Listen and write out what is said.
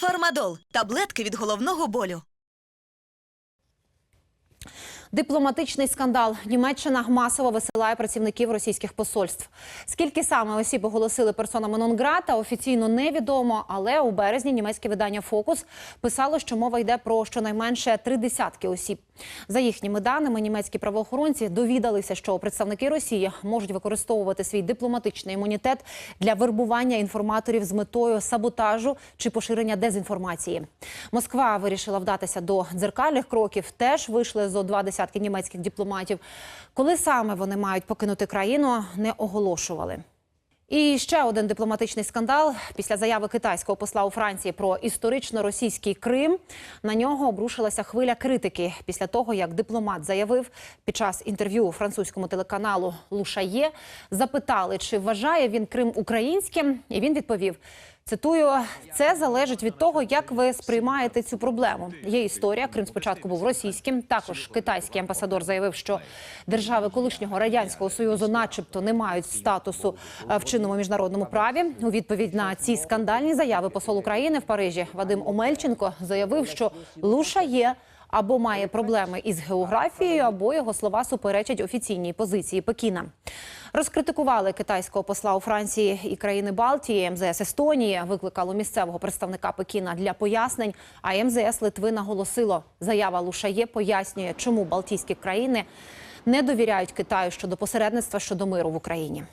Фармадол таблетки від головного болю. Дипломатичний скандал. Німеччина масово висилає працівників російських посольств. Скільки саме осіб оголосили персонами нон-грата, офіційно невідомо. Але у березні німецьке видання Фокус писало, що мова йде про щонайменше три десятки осіб. За їхніми даними, німецькі правоохоронці довідалися, що представники Росії можуть використовувати свій дипломатичний імунітет для вербування інформаторів з метою саботажу чи поширення дезінформації. Москва вирішила вдатися до дзеркальних кроків. Теж вийшли зо два десятки німецьких дипломатів. Коли саме вони мають покинути країну, не оголошували. І ще один дипломатичний скандал після заяви китайського посла у Франції про історично російський Крим. На нього обрушилася хвиля критики після того, як дипломат заявив під час інтерв'ю французькому телеканалу Лушає, запитали, чи вважає він Крим українським, і він відповів. Цитую, це залежить від того, як ви сприймаєте цю проблему. Є історія. Крим спочатку був російським. Також китайський амбасадор заявив, що держави колишнього радянського союзу, начебто, не мають статусу е, в чинному міжнародному праві. У відповідь на ці скандальні заяви посол України в Парижі Вадим Омельченко заявив, що Луша є. Або має проблеми із географією, або його слова суперечать офіційній позиції Пекіна. Розкритикували китайського посла у Франції і країни Балтії. МЗС Естонії викликало місцевого представника Пекіна для пояснень. А МЗС Литви наголосило, заява Лушає пояснює, чому Балтійські країни не довіряють Китаю щодо посередництва щодо миру в Україні.